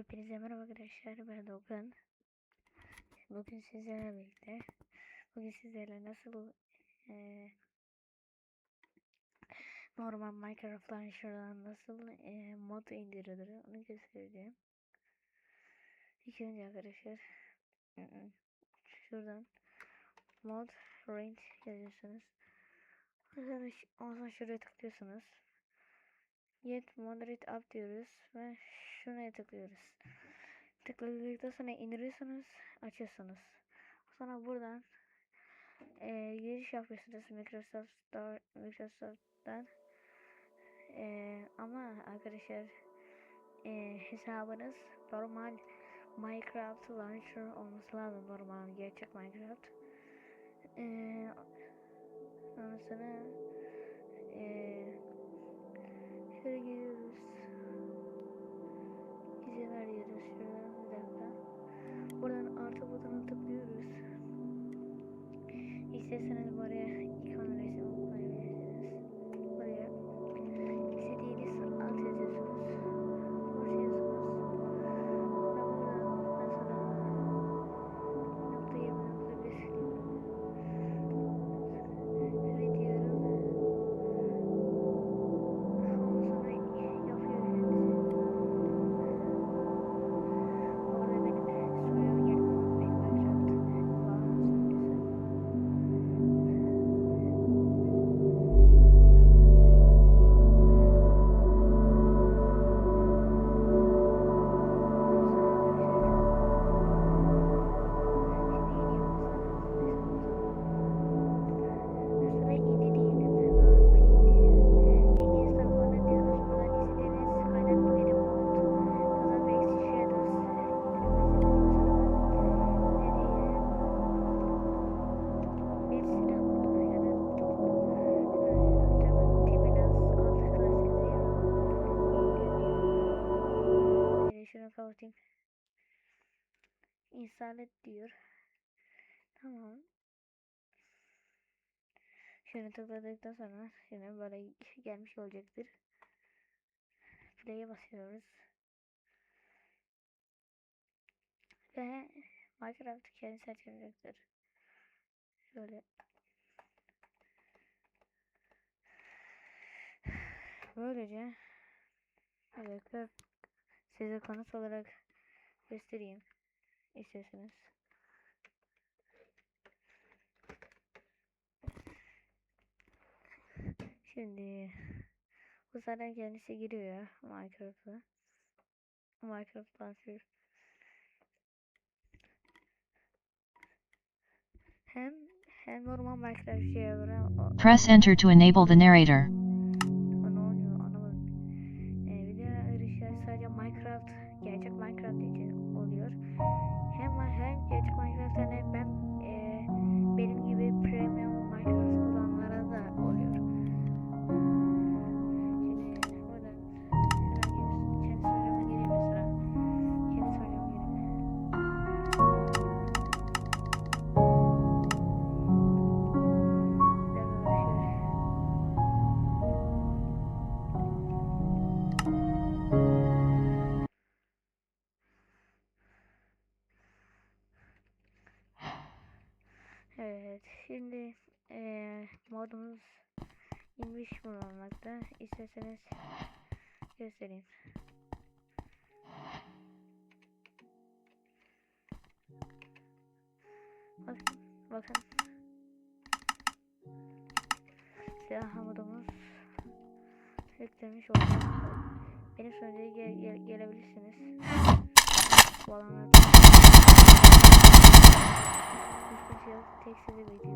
Hepinize merhaba arkadaşlar ben Doğukan. Bugün sizlerle birlikte bugün sizlerle nasıl eee, normal Minecraft Launcher'dan nasıl eee, mod indirilir onu göstereceğim. İlk önce arkadaşlar şuradan mod range yazıyorsunuz. Ondan şuraya tıklıyorsunuz. Yet moderate up diyoruz ve şuna tıklıyoruz. Tıkladıktan sonra indiriyorsunuz, açıyorsunuz. Sonra buradan eee giriş yapıyorsunuz Microsoft Store, Microsoft'tan. Eee, ama arkadaşlar eee, hesabınız normal Minecraft Launcher olması lazım. Normal gerçek Minecraft. Eee ondan শেষ পরে এখন kapatayım. İnstall et diyor. Tamam. Şunu tıkladıktan sonra yine böyle gelmiş olacaktır. Play'e basıyoruz. Ve Minecraft kendisi açılacaktır. Şöyle. Böylece dakika size olarak göstereyim isterseniz. Şimdi bu zaten kendisi giriyor Minecraft'a. Hem hem normal Minecraft Press enter to enable the narrator. Evet, şimdi eee modumuz inmiş bulunmakta. İsterseniz göstereyim. Bakın, bakın. Silah modumuz yüklemiş oldu. Benim sonucuya gel gel gelebilirsiniz. Bu alanlarda. Takes a minute.